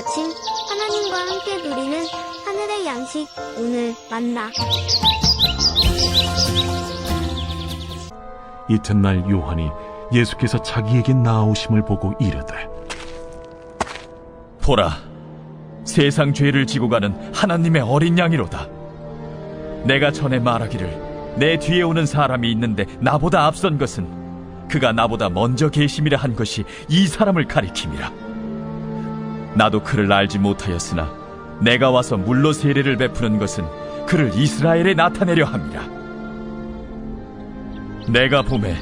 아침 하나님과 함께 누리는 하늘의 양식 오늘 만나 이튿날 요한이 예수께서 자기에게 나아오심을 보고 이르되 보라, 세상 죄를 지고 가는 하나님의 어린 양이로다. 내가 전에 말하기를 내 뒤에 오는 사람이 있는데 나보다 앞선 것은 그가 나보다 먼저 계심이라 한 것이 이 사람을 가리킴이라. 나도 그를 알지 못하였으나 내가 와서 물로 세례를 베푸는 것은 그를 이스라엘에 나타내려 함이라. 내가 봄에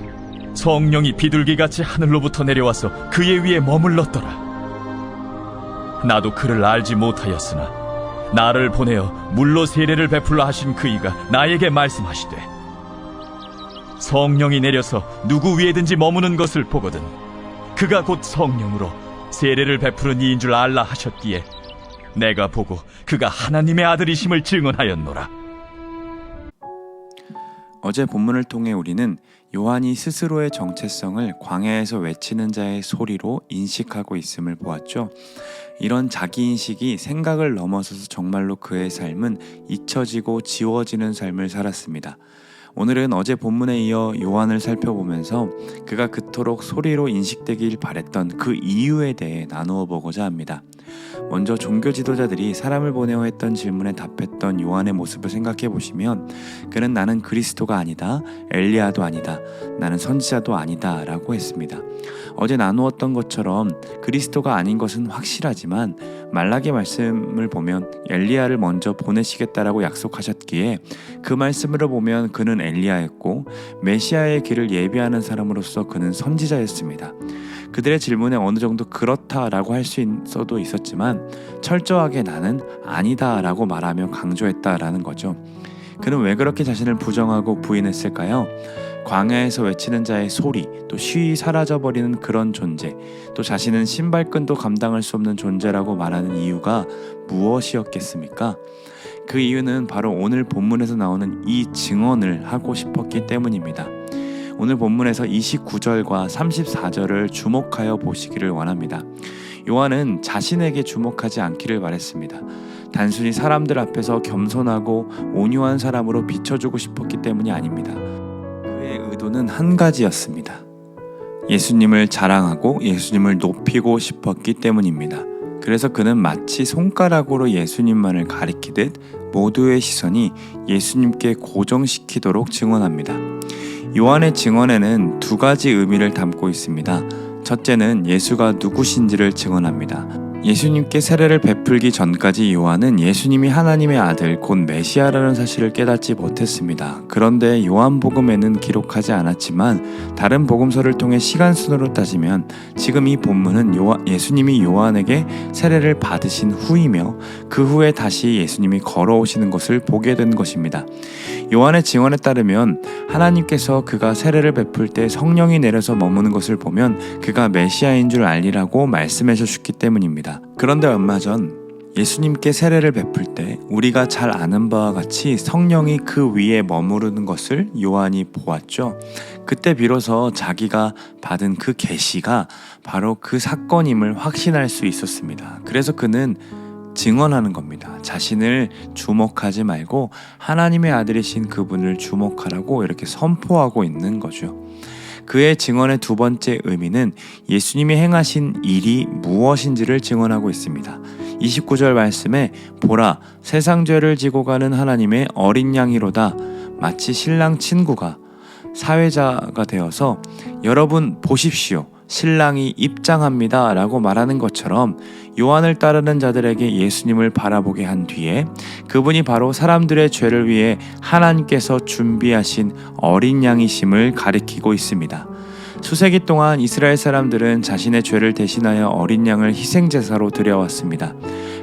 성령이 비둘기같이 하늘로부터 내려와서 그의 위에 머물렀더라. 나도 그를 알지 못하였으나 나를 보내어 물로 세례를 베풀라 하신 그이가 나에게 말씀하시되 성령이 내려서 누구 위에든지 머무는 것을 보거든 그가 곧 성령으로 세례를 베푸는 이인 줄 알라 하셨기에 내가 보고 그가 하나님의 아들이심을 증언하였노라 어제 본문을 통해 우리는 요한이 스스로의 정체성을 광야에서 외치는 자의 소리로 인식하고 있음을 보았죠. 이런 자기 인식이 생각을 넘어서서 정말로 그의 삶은 잊혀지고 지워지는 삶을 살았습니다. 오늘은 어제 본문에 이어 요한을 살펴보면서 그가 그토록 소리로 인식되길 바랬던 그 이유에 대해 나누어 보고자 합니다. 먼저 종교 지도자들이 사람을 보내어 했던 질문에 답했던 요한의 모습을 생각해 보시면 그는 나는 그리스도가 아니다. 엘리야도 아니다. 나는 선지자도 아니다. 라고 했습니다. 어제 나누었던 것처럼 그리스도가 아닌 것은 확실하지만 말라기 말씀을 보면 엘리야를 먼저 보내시겠다라고 약속하셨기에 그 말씀으로 보면 그는 엘리야였고 메시아의 길을 예비하는 사람으로서 그는 선지자였습니다. 그들의 질문에 어느 정도 그렇다라고 할 수 있어도 있었지만 철저하게 나는 아니다라고 말하며 강조했다라는 거죠. 그는 왜 그렇게 자신을 부정하고 부인했을까요? 광야에서 외치는 자의 소리, 또 쉬이 사라져버리는 그런 존재, 또 자신은 신발끈도 감당할 수 없는 존재라고 말하는 이유가 무엇이었겠습니까? 그 이유는 바로 오늘 본문에서 나오는 이 증언을 하고 싶었기 때문입니다. 오늘 본문에서 29절과 34절을 주목하여 보시기를 원합니다. 요한은 자신에게 주목하지 않기를 바랬습니다. 단순히 사람들 앞에서 겸손하고 온유한 사람으로 비춰주고 싶었기 때문이 아닙니다. 그의 의도는 한 가지였습니다. 예수님을 자랑하고 예수님을 높이고 싶었기 때문입니다. 그래서 그는 마치 손가락으로 예수님만을 가리키듯 모두의 시선이 예수님께 고정시키도록 증언합니다. 요한의 증언에는 두 가지 의미를 담고 있습니다. 첫째는 예수가 누구신지를 증언합니다. 예수님께 세례를 베풀기 전까지 요한은 예수님이 하나님의 아들 곧 메시아라는 사실을 깨닫지 못했습니다. 그런데 요한복음에는 기록하지 않았지만 다른 복음서를 통해 시간 순으로 따지면 지금 이 본문은 요한, 예수님이 요한에게 세례를 받으신 후이며 그 후에 다시 예수님이 걸어오시는 것을 보게 된 것입니다. 요한의 증언에 따르면 하나님께서 그가 세례를 베풀 때 성령이 내려서 머무는 것을 보면 그가 메시아인 줄 알리라고 말씀해 주셨기 때문입 니다. 그런데 얼마 전 예수님께 세례를 베풀 때 우리가 잘 아는 바와 같이 성령이 그 위에 머무르는 것을 요한이 보았죠. 그때 비로소 자기가 받은 그 계시가 바로 그 사건임을 확신할 수 있었습니다. 그래서 그는 증언하는 겁니다. 자신을 주목하지 말고 하나님의 아들이신 그분을 주목하라고 이렇게 선포하고 있는 거죠. 그의 증언의 두 번째 의미는 예수님이 행하신 일이 무엇인지를 증언하고 있습니다. 29절 말씀에 보라 세상 죄를 지고 가는 하나님의 어린 양이로다 마치 신랑 친구가 사회자가 되어서 여러분 보십시오. 신랑이 입장합니다. 라고 말하는 것처럼 요한을 따르는 자들에게 예수님을 바라보게 한 뒤에 그분이 바로 사람들의 죄를 위해 하나님께서 준비하신 어린 양이심을 가리키고 있습니다. 수세기 동안 이스라엘 사람들은 자신의 죄를 대신하여 어린 양을 희생제사로 드려왔습니다.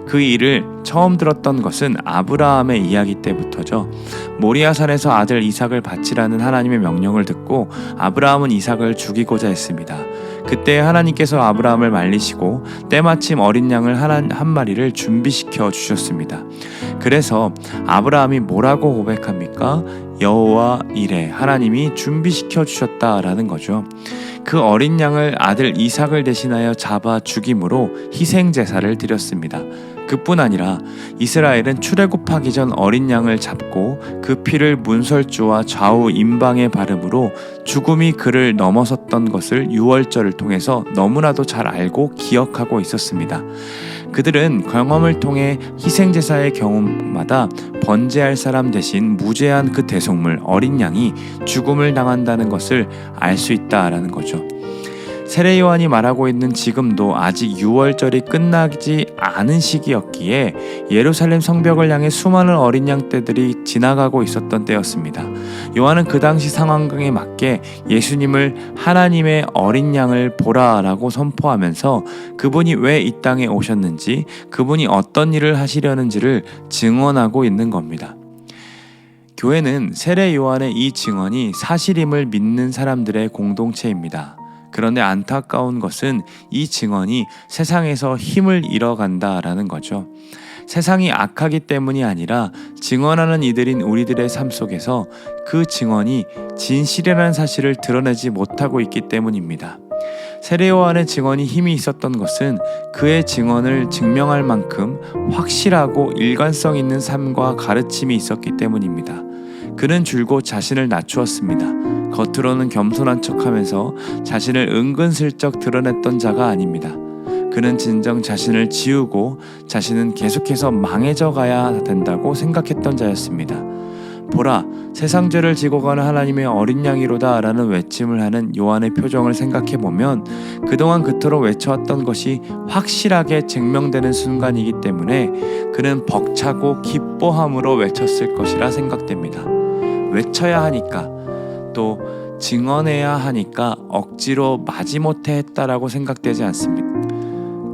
그 일을 처음 들었던 것은 아브라함의 이야기 때부터죠. 모리아산에서 아들 이삭을 바치라는 하나님의 명령을 듣고 아브라함은 이삭을 죽이고자 했습니다. 그때 하나님께서 아브라함을 말리시고 때마침 어린 양을 하나, 한 마리를 준비시켜 주셨습니다. 그래서 아브라함이 뭐라고 고백합니까? 여호와 이래 하나님이 준비시켜 주셨다라는 거죠. 그 어린 양을 아들 이삭을 대신하여 잡아 죽임으로 희생 제사를 드렸습니다. 그뿐 아니라 이스라엘은 출애굽하기 전 어린 양을 잡고 그 피를 문설주와 좌우 임방에 바름으로 죽음이 그를 넘어섰던 것을 유월절을 통해서 너무나도 잘 알고 기억하고 있었습니다. 그들은 경험을 통해 희생제사의 경우마다 번제할 사람 대신 무죄한 그 대속물 어린 양이 죽음을 당한다는 것을 알 수 있다라는 거죠. 세례 요한이 말하고 있는 지금도 아직 6월절이 끝나지 않은 시기였기에 예루살렘 성벽을 향해 수많은 어린 양 떼들이 지나가고 있었던 때였습니다. 요한은 그 당시 상황에 맞게 예수님을 하나님의 어린 양을 보라라고 선포하면서 그분이 왜 이 땅에 오셨는지 그분이 어떤 일을 하시려는지를 증언하고 있는 겁니다. 교회는 세례 요한의 이 증언이 사실임을 믿는 사람들의 공동체입니다. 그런데 안타까운 것은 이 증언이 세상에서 힘을 잃어간다라는 거죠. 세상이 악하기 때문이 아니라 증언하는 이들인 우리들의 삶 속에서 그 증언이 진실이라는 사실을 드러내지 못하고 있기 때문입니다. 세례 요한의 증언이 힘이 있었던 것은 그의 증언을 증명할 만큼 확실하고 일관성 있는 삶과 가르침이 있었기 때문입니다. 그는 줄곧 자신을 낮추었습니다. 겉으로는 겸손한 척하면서 자신을 은근슬쩍 드러냈던 자가 아닙니다. 그는 진정 자신을 지우고 자신은 계속해서 망해져 가야 된다고 생각했던 자였습니다. 보라, 세상 죄를 지고 가는 하나님의 어린 양이로다 라는 외침을 하는 요한의 표정을 생각해 보면 그동안 그토록 외쳐왔던 것이 확실하게 증명되는 순간이기 때문에 그는 벅차고 기뻐함으로 외쳤을 것이라 생각됩니다. 외쳐야 하니까 또 증언해야 하니까 억지로 마지못해 했다라고 생각되지 않습니다.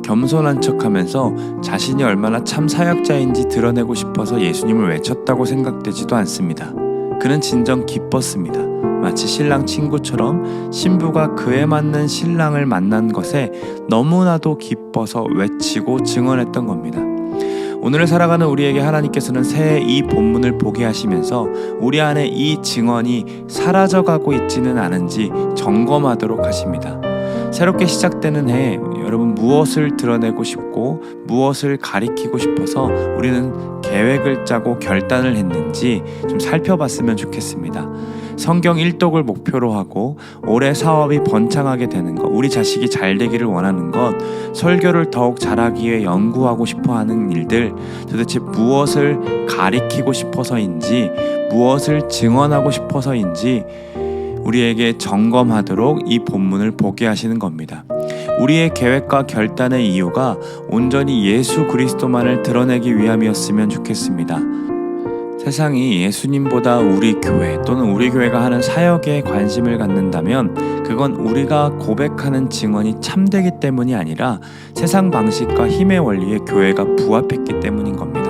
겸손한 척 하면서 자신이 얼마나 참 사역자인지 드러내고 싶어서 예수님을 외쳤다고 생각되지도 않습니다. 그는 진정 기뻤습니다. 마치 신랑 친구처럼 신부가 그에 맞는 신랑을 만난 것에 너무나도 기뻐서 외치고 증언했던 겁니다. 오늘을 살아가는 우리에게 하나님께서는 새해 이 본문을 보게 하시면서 우리 안에 이 증언이 사라져가고 있지는 않은지 점검하도록 하십니다. 새롭게 시작되는 해 여러분 무엇을 드러내고 싶고 무엇을 가리키고 싶어서 우리는 계획을 짜고 결단을 했는지 좀 살펴봤으면 좋겠습니다. 성경 일독을 목표로 하고 올해 사업이 번창하게 되는 것, 우리 자식이 잘 되기를 원하는 것, 설교를 더욱 잘하기 위해 연구하고 싶어 하는 일들, 도대체 무엇을 가리키고 싶어서인지, 무엇을 증언하고 싶어서인지, 우리에게 점검하도록 이 본문을 보게 하시는 겁니다. 우리의 계획과 결단의 이유가 온전히 예수 그리스도만을 드러내기 위함이었으면 좋겠습니다. 세상이 예수님보다 우리 교회 또는 우리 교회가 하는 사역에 관심을 갖는다면 그건 우리가 고백하는 증언이 참되기 때문이 아니라 세상 방식과 힘의 원리에 교회가 부합했기 때문인 겁니다.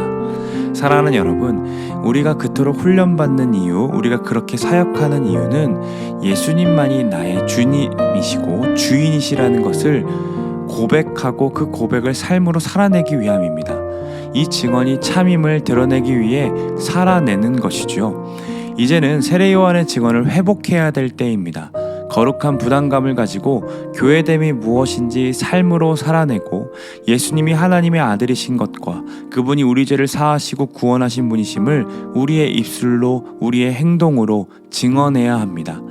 사랑하는 여러분, 우리가 그토록 훈련받는 이유, 우리가 그렇게 사역하는 이유는 예수님만이 나의 주님이시고 주인이시라는 것을 고백하고 그 고백을 삶으로 살아내기 위함입니다. 이 증언이 참임을 드러내기 위해 살아내는 것이죠. 이제는 세례 요한의 증언을 회복해야 될 때입니다. 거룩한 부담감을 가지고 교회됨이 무엇인지 삶으로 살아내고 예수님이 하나님의 아들이신 것과 그분이 우리 죄를 사하시고 구원하신 분이심을 우리의 입술로 우리의 행동으로 증언해야 합니다.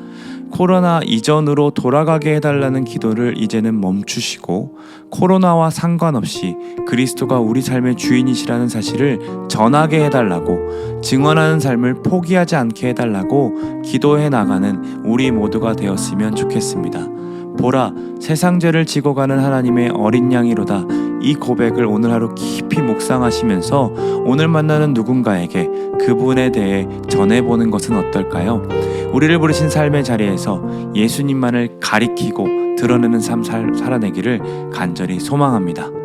코로나 이전으로 돌아가게 해달라는 기도를 이제는 멈추시고 코로나와 상관없이 그리스도가 우리 삶의 주인이시라는 사실을 전하게 해달라고 증언하는 삶을 포기하지 않게 해달라고 기도해 나가는 우리 모두가 되었으면 좋겠습니다. 보라, 세상 죄를 지고 가는 하나님의 어린 양이로다. 이 고백을 오늘 하루 깊이 묵상하시면서 오늘 만나는 누군가에게 그분에 대해 전해보는 것은 어떨까요? 우리를 부르신 삶의 자리에서 예수님만을 가리키고 드러내는 삶 살, 살아내기를 간절히 소망합니다.